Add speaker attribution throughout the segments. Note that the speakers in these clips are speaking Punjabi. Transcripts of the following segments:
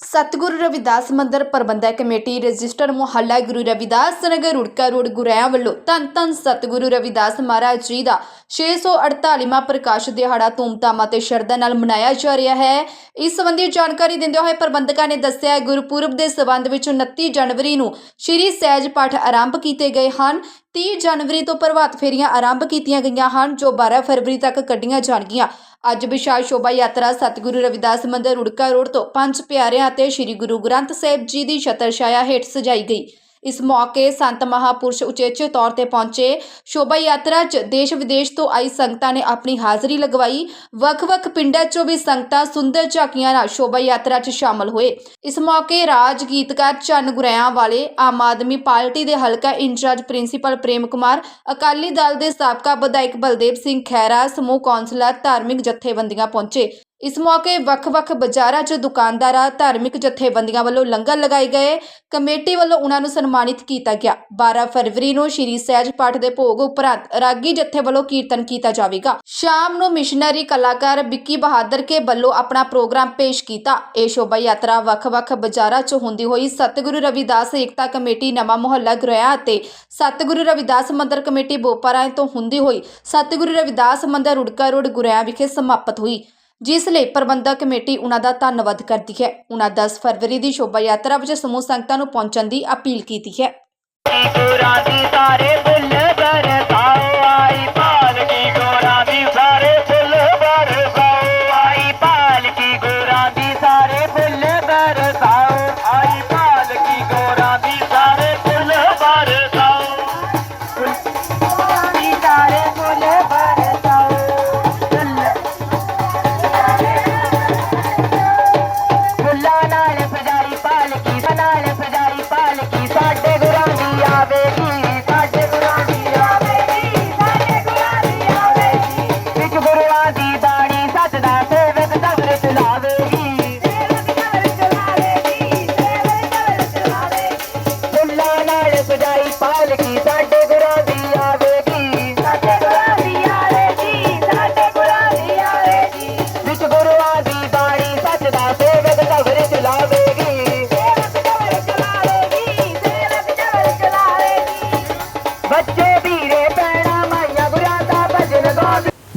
Speaker 1: ਸਤਿਗੁਰੂ ਰਵਿਦਾਸ ਮੰਦਰ ਪ੍ਰਬੰਧਕ ਕਮੇਟੀ ਰਜਿਸਟਰ ਮੁਹੱਲਾ ਗੁਰੂ ਰਵਿਦਾਸ ਨਗਰ ਰੁੜਕਾ ਰੋਡ ਗੁਰੈਆਂ ਵੱਲੋਂ ਧੰਨ ਧੰਨ ਸਤਿਗੁਰੂ ਰਵਿਦਾਸ ਮਹਾਰਾਜ ਜੀ ਦਾ 648ਵਾਂ ਪ੍ਰਕਾਸ਼ ਦਿਹਾੜਾ ਧੂਮਧਾਮ ਅਤੇ ਸ਼ਰਧਾ ਨਾਲ ਮਨਾਇਆ ਜਾ ਰਿਹਾ ਹੈ। ਇਸ ਸੰਬੰਧੀ ਜਾਣਕਾਰੀ ਦਿੰਦੇ ਹੋਏ ਪ੍ਰਬੰਧਕਾਂ ਨੇ ਦੱਸਿਆ ਗੁਰਪੁਰਬ ਦੇ ਸਬੰਧ ਵਿੱਚ 29 ਜਨਵਰੀ ਨੂੰ ਸ਼੍ਰੀ ਸਹਿਜ ਪਾਠ ਆਰੰਭ ਕੀਤੇ ਗਏ ਹਨ। 30 ਜਨਵਰੀ ਤੋਂ ਪ੍ਰਭਾਤ ਫੇਰੀਆਂ ਆਰੰਭ ਕੀਤੀਆਂ ਗਈਆਂ ਹਨ, ਜੋ 12 ਫਰਵਰੀ ਤੱਕ ਕੱਢੀਆਂ ਜਾਣਗੀਆਂ। ਅੱਜ ਵਿਸ਼ਾਲ ਸ਼ੋਭਾ ਯਾਤਰਾ ਸਤਿਗੁਰੂ ਰਵਿਦਾਸ ਮੰਦਰ ਰੁੜਕਾ ਰੋਡ ਤੋਂ ਪੰਜ ਪਿਆਰਿਆਂ ਅਤੇ ਸ੍ਰੀ ਗੁਰੂ ਗ੍ਰੰਥ ਸਾਹਿਬ ਜੀ ਦੀ ਛਤਰ ਛਾਇਆ ਹੇਠ ਸਜਾਈ ਗਈ। ਇਸ ਮੌਕੇ ਸੰਤ ਮਹਾਪੁਰਸ਼ ਉਚੇਚੇ ਤੌਰ ਤੇ ਪਹੁੰਚੇ। ਸ਼ੋਭਾ ਯਾਤਰਾ 'ਚ ਦੇਸ਼ ਵਿਦੇਸ਼ ਤੋਂ ਆਈ ਸੰਗਤਾਂ ਨੇ ਆਪਣੀ ਹਾਜ਼ਰੀ ਲਗਵਾਈ। ਵੱਖ-ਵੱਖ ਪਿੰਡਾਂ 'ਚੋਂ ਵੀ ਸੰਗਤਾਂ ਸੁੰਦਰ ਝਾਕੀਆਂ ਨਾਲ ਸ਼ੋਭਾ ਯਾਤਰਾ 'ਚ ਸ਼ਾਮਲ ਹੋਏ। ਇਸ ਮੌਕੇ ਰਾਜ ਗੀਤਕਾਰ ਚੰਨ ਗੁਰਿਆਂ ਵਾਲੇ, ਆਮ ਆਦਮੀ ਪਾਰਟੀ ਦੇ ਹਲਕਾ ਇੰਚਾਰਜ ਪ੍ਰਿੰਸੀਪਲ ਪ੍ਰੇਮ ਕੁਮਾਰ, ਅਕਾਲੀ ਦਲ ਦੇ ਸਾਬਕਾ ਵਿਧਾਇਕ ਬਲਦੇਵ ਸਿੰਘ ਖੈਰਾ ਸਮੂਹ ਕੌਂਸਲਰ ਧਾਰਮਿਕ ਜਥੇਬੰਦੀਆਂ ਪਹੁੰਚੇ। ਇਸ ਮੌਕੇ ਵੱਖ-ਵੱਖ ਬਾਜ਼ਾਰਾਂ 'ਚ ਦੁਕਾਨਦਾਰਾਂ, ਧਾਰਮਿਕ ਜਥੇਬੰਦੀਆਂ ਵੱਲੋਂ ਲੰਗਰ ਲਗਾਏ ਗਏ। ਕਮੇਟੀ ਵੱਲੋਂ ਉਹਨਾਂ ਨੂੰ ਸਨਮਾਨਿਤ ਕੀਤਾ ਗਿਆ। 12 ਫਰਵਰੀ ਨੂੰ ਸ਼੍ਰੀ ਸਹਿਜ ਪਾਠ ਦੇ ਭੋਗ ਉਪਰੰਤ ਰਾਗੀ ਜਥੇ ਵੱਲੋਂ ਕੀਰਤਨ ਕੀਤਾ ਜਾਵੇਗਾ। ਸ਼ਾਮ ਨੂੰ ਮਿਸ਼ਨਰੀ ਕਲਾਕਾਰ ਵਿੱਕੀ ਬਹਾਦਰ ਕੇ ਵੱਲੋਂ ਆਪਣਾ ਪ੍ਰੋਗਰਾਮ ਪੇਸ਼ ਕੀਤਾ। ਇਹ ਸ਼ੋਭਾ ਯਾਤਰਾ ਵੱਖ-ਵੱਖ ਬਾਜ਼ਾਰਾਂ 'ਚ ਹੁੰਦੀ ਹੋਈ ਸਤਿਗੁਰੂ ਰਵਿਦਾਸ ਏਕਤਾ ਕਮੇਟੀ, ਨਵਾਂ ਮੁਹੱਲਾ ਗੁਰੇਆ ਅਤੇ ਸਤਿਗੁਰੂ ਰਵਿਦਾਸ ਮੰਦਰ ਕਮੇਟੀ ਬੋਪਾਰਾਏ ਤੋਂ ਹੁੰਦੀ ਹੋਈ ਸਤਿਗੁਰੂ ਰਵਿਦਾਸ ਮੰਦਰ ਰੁੜਕਾ ਰੋਡ ਗੁਰੇਆ ਵਿਖੇ ਸਮਾਪਤ ਹੋਈ। ਜਿਸ ਲਈ ਪ੍ਰਬੰਧਕ ਕਮੇਟੀ ਉਹਨਾਂ ਦਾ ਧੰਨਵਾਦ ਕਰਦੀ ਹੈ। ਉਹਨਾਂ 10 ਫਰਵਰੀ ਦੀ ਸ਼ੋਭਾ ਯਾਤਰਾ ਵਿੱਚ ਸਮੂਹ ਸੰਗਤਾਂ ਨੂੰ ਪਹੁੰਚਣ ਦੀ ਅਪੀਲ ਕੀਤੀ ਹੈ।
Speaker 2: ਸਾਰੇ ਫੁੱਲ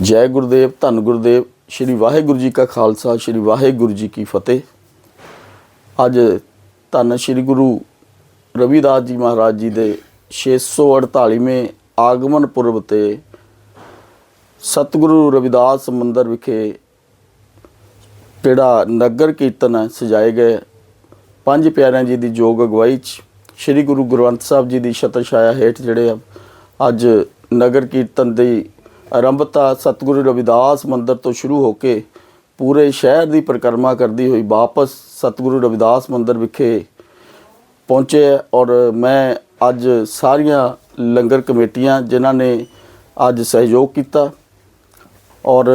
Speaker 3: ਜੈ ਗੁਰਦੇਵ, ਧੰਨ ਗੁਰਦੇਵ, ਸ੍ਰੀ ਵਾਹਿਗੁਰੂ ਜੀ ਕਾ ਖਾਲਸਾ, ਸ੍ਰੀ ਵਾਹਿਗੁਰੂ ਜੀ ਕੀ ਫਤਿਹ। ਅੱਜ ਧੰਨ ਸ੍ਰੀ ਗੁਰੂ ਰਵਿਦਾਸ ਜੀ ਮਹਾਰਾਜ ਜੀ ਦੇ 648ਵੇਂ ਆਗਮਨ ਪੁਰਬ ਤੇ ਸਤਿਗੁਰੂ ਰਵਿਦਾਸ ਮੰਦਰ ਵਿਖੇ ਜਿਹੜਾ ਨਗਰ ਕੀਰਤਨ ਹੈ ਸਜਾਏ ਗਏ। ਪੰਜ ਪਿਆਰਿਆਂ ਜੀ ਦੀ ਜੋਗ ਅਗਵਾਈ ਚ ਸ੍ਰੀ ਗੁਰੂ ਗ੍ਰੰਥ ਸਾਹਿਬ ਜੀ ਦੀ ਛਤਰ ਛਾਇਆ ਹੇਠ ਜਿਹੜੇ ਆ ਅੱਜ ਨਗਰ ਕੀਰਤਨ ਦੀ ਆਰੰਭਤਾ ਸਤਿਗੁਰੂ ਰਵਿਦਾਸ ਮੰਦਰ ਤੋਂ ਸ਼ੁਰੂ ਹੋ ਕੇ ਪੂਰੇ ਸ਼ਹਿਰ ਦੀ ਪਰਿਕਰਮਾ ਕਰਦੀ ਹੋਈ ਵਾਪਸ ਸਤਿਗੁਰੂ ਰਵਿਦਾਸ ਮੰਦਰ ਵਿਖੇ ਪਹੁੰਚੇ ਹੈ ਔਰ ਮੈਂ ਅੱਜ ਸਾਰੀਆਂ ਲੰਗਰ ਕਮੇਟੀਆਂ ਜਿਨ੍ਹਾਂ ਨੇ ਅੱਜ ਸਹਿਯੋਗ ਕੀਤਾ ਔਰ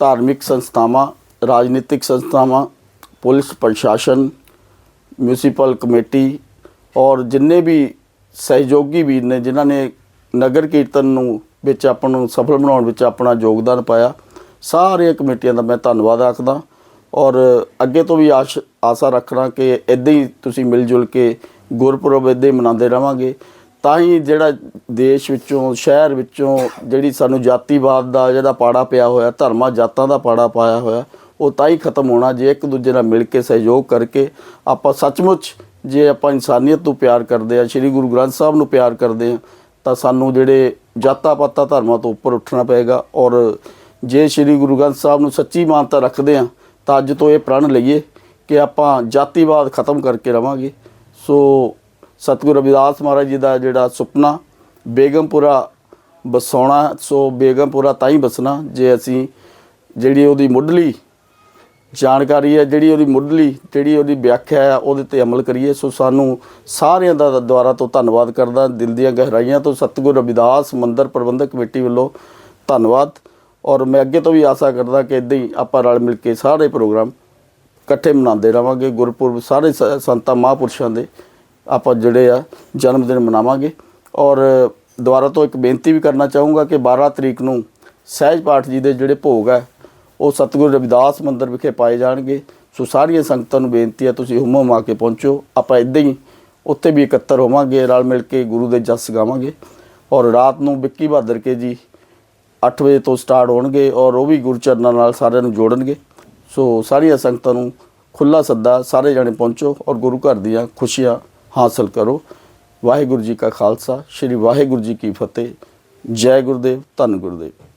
Speaker 3: ਧਾਰਮਿਕ ਸੰਸਥਾਵਾਂ, ਰਾਜਨੀਤਿਕ ਸੰਸਥਾਵਾਂ, ਪੁਲਿਸ ਪ੍ਰਸ਼ਾਸਨ, ਮਿਊਨਿਸਪਲ ਕਮੇਟੀ ਔਰ ਜਿੰਨੇ ਵੀ ਸਹਿਯੋਗੀ ਵੀਰ ਨੇ ਜਿਨ੍ਹਾਂ ਨੇ ਨਗਰ ਕੀਰਤਨ ਨੂੰ ਵਿੱਚ ਆਪਾਂ ਨੂੰ ਸਫਲ ਬਣਾਉਣ ਵਿੱਚ ਆਪਣਾ ਯੋਗਦਾਨ ਪਾਇਆ। ਸਾਰੀਆਂ ਕਮੇਟੀਆਂ ਦਾ ਮੈਂ ਧੰਨਵਾਦ ਆਖਦਾ ਔਰ ਅੱਗੇ ਤੋਂ ਵੀ ਆਸ਼, ਆਸਾ ਰੱਖਣਾ ਕਿ ਇਦਾਂ ਹੀ ਤੁਸੀਂ ਮਿਲ ਜੁਲ ਕੇ ਗੁਰਪੁਰਬ ਇਦਾਂ ਹੀ ਮਨਾਉਂਦੇ ਰਵਾਂਗੇ। ਤਾਂ ਹੀ ਜਿਹੜਾ ਦੇਸ਼ ਵਿੱਚੋਂ, ਸ਼ਹਿਰ ਵਿੱਚੋਂ ਜਿਹੜੀ ਸਾਨੂੰ ਜਾਤੀਵਾਦ ਦਾ ਜਿਹੜਾ ਪਾੜਾ ਪਿਆ ਹੋਇਆ, ਧਰਮਾਂ ਜਾਤਾਂ ਦਾ ਪਾੜਾ ਪਾਇਆ ਹੋਇਆ, ਉਹ ਤਾਂ ਹੀ ਖਤਮ ਹੋਣਾ, ਜੇ ਇੱਕ ਦੂਜੇ ਨਾਲ ਮਿਲ ਕੇ ਸਹਿਯੋਗ ਕਰਕੇ ਆਪਾਂ ਸੱਚਮੁੱਚ ਜੇ ਆਪਾਂ ਇਨਸਾਨੀਅਤ ਨੂੰ ਪਿਆਰ ਕਰਦੇ ਆ ਸ੍ਰੀ ਗੁਰੂ ਗ੍ਰੰਥ ਸਾਹਿਬ ਨੂੰ ਪਿਆਰ ਕਰਦੇ ਆ ਤਾਂ ਸਾਨੂੰ ਜਿਹੜੇ ਜਾਤਾਂ ਪਾਤਾਂ ਧਰਮਾਂ ਤੋਂ ਉੱਪਰ ਉੱਠਣਾ ਪਏਗਾ ਔਰ ਜੇ ਸ੍ਰੀ ਗੁਰੂ ਗ੍ਰੰਥ ਸਾਹਿਬ ਨੂੰ ਸੱਚੀ ਮਾਨਤਾ ਰੱਖਦੇ ਆ ਤਾਂ ਅੱਜ ਤੋਂ ਇਹ ਪ੍ਰਣ ਲਈਏ ਕਿ ਆਪਾਂ ਜਾਤੀਵਾਦ ਖਤਮ ਕਰਕੇ ਰਵਾਂਗੇ। ਸੋ ਸਤਿਗੁਰੂ ਰਵਿਦਾਸ ਮਹਾਰਾਜ ਜੀ ਦਾ ਜਿਹੜਾ ਸੁਪਨਾ, ਬੇਗਮਪੁਰਾ ਬਸਾਉਣਾ, ਸੋ ਬੇਗਮਪੁਰਾ ਤਾਂ ਹੀ ਬਸਣਾ, ਜੇ ਅਸੀਂ ਜਿਹੜੀ ਉਹਦੀ ਮੁੱਢਲੀ ਜਾਣਕਾਰੀ ਹੈ, ਜਿਹੜੀ ਉਹਦੀ ਮੁੱਢਲੀ, ਜਿਹੜੀ ਉਹਦੀ ਵਿਆਖਿਆ ਹੈ, ਉਹਦੇ ਤੇ ਅਮਲ ਕਰੀਏ। ਸੋ ਸਾਨੂੰ ਸਾਰਿਆਂ ਦਾ ਦੁਆਰਾ ਤੋਂ ਧੰਨਵਾਦ ਕਰਦਾ। ਦਿਲ ਦੀਆਂ ਗਹਿਰਾਈਆਂ ਤੋਂ ਸਤਿਗੁਰ ਰਵਿਦਾਸ ਮੰਦਰ ਪ੍ਰਬੰਧਕ ਕਮੇਟੀ ਵੱਲੋਂ ਧੰਨਵਾਦ। ਔਰ ਮੈਂ ਅੱਗੇ ਤੋਂ ਵੀ ਆਸਾ ਕਰਦਾ ਕਿ ਇਦਾਂ ਹੀ ਆਪਾਂ ਰਲ ਮਿਲ ਕੇ ਸਾਰੇ ਪ੍ਰੋਗਰਾਮ ਇਕੱਠੇ ਮਨਾਉਂਦੇ ਰਵਾਂਗੇ। ਗੁਰਪੁਰਬ ਸਾਰੇ ਸ- ਸੰਤਾਂ ਮਹਾਂਪੁਰਸ਼ਾਂ ਦੇ ਆਪਾਂ ਜਿਹੜੇ ਆ ਜਨਮ ਦਿਨ ਮਨਾਵਾਂਗੇ। ਔਰ ਦੁਬਾਰਾ ਤੋਂ ਇੱਕ ਬੇਨਤੀ ਵੀ ਕਰਨਾ ਚਾਹੂੰਗਾ ਕਿ 12 ਤਰੀਕ ਨੂੰ ਸਹਿਜ ਪਾਠ ਜੀ ਦੇ ਜਿਹੜੇ ਭੋਗ ਹੈ ਉਹ ਸਤਿਗੁਰੂ ਰਵਿਦਾਸ ਮੰਦਿਰ ਵਿਖੇ ਪਾਏ ਜਾਣਗੇ। ਸੋ ਸਾਰੀਆਂ ਸੰਗਤਾਂ ਨੂੰ ਬੇਨਤੀ ਹੈ, ਤੁਸੀਂ ਹੁਮਮ ਹੁਮਾ ਕੇ ਪਹੁੰਚੋ। ਆਪਾਂ ਇਦਾਂ ਹੀ ਉੱਥੇ ਵੀ ਇਕੱਤਰ ਹੋਵਾਂਗੇ, ਰਲ ਮਿਲ ਕੇ ਗੁਰੂ ਦੇ ਜਸ ਗਾਵਾਂਗੇ। ਔਰ ਰਾਤ ਨੂੰ ਵਿੱਕੀ ਬਹਾਦਰ ਕੇ ਜੀ 8 ਵਜੇ ਤੋਂ ਸਟਾਰਟ ਹੋਣਗੇ ਔਰ ਉਹ ਵੀ ਗੁਰਚਰਨਾਂ ਨਾਲ ਸਾਰਿਆਂ ਨੂੰ ਜੋੜਨਗੇ। ਸੋ ਸਾਰੀਆਂ ਸੰਗਤਾਂ ਨੂੰ ਖੁੱਲਾ ਸੱਦਾ, ਸਾਰੇ ਜਣੇ ਪਹੁੰਚੋ ਔਰ ਗੁਰੂ ਘਰ ਦੀਆਂ ਖੁਸ਼ੀਆਂ ਹਾਸਲ ਕਰੋ। ਵਾਹਿਗੁਰੂ ਜੀ ਕਾ ਖਾਲਸਾ, ਸ੍ਰੀ ਵਾਹਿਗੁਰੂ ਜੀ ਕੀ ਫਤਿਹ। ਜੈ ਗੁਰਦੇਵ, ਧੰਨ ਗੁਰਦੇਵ।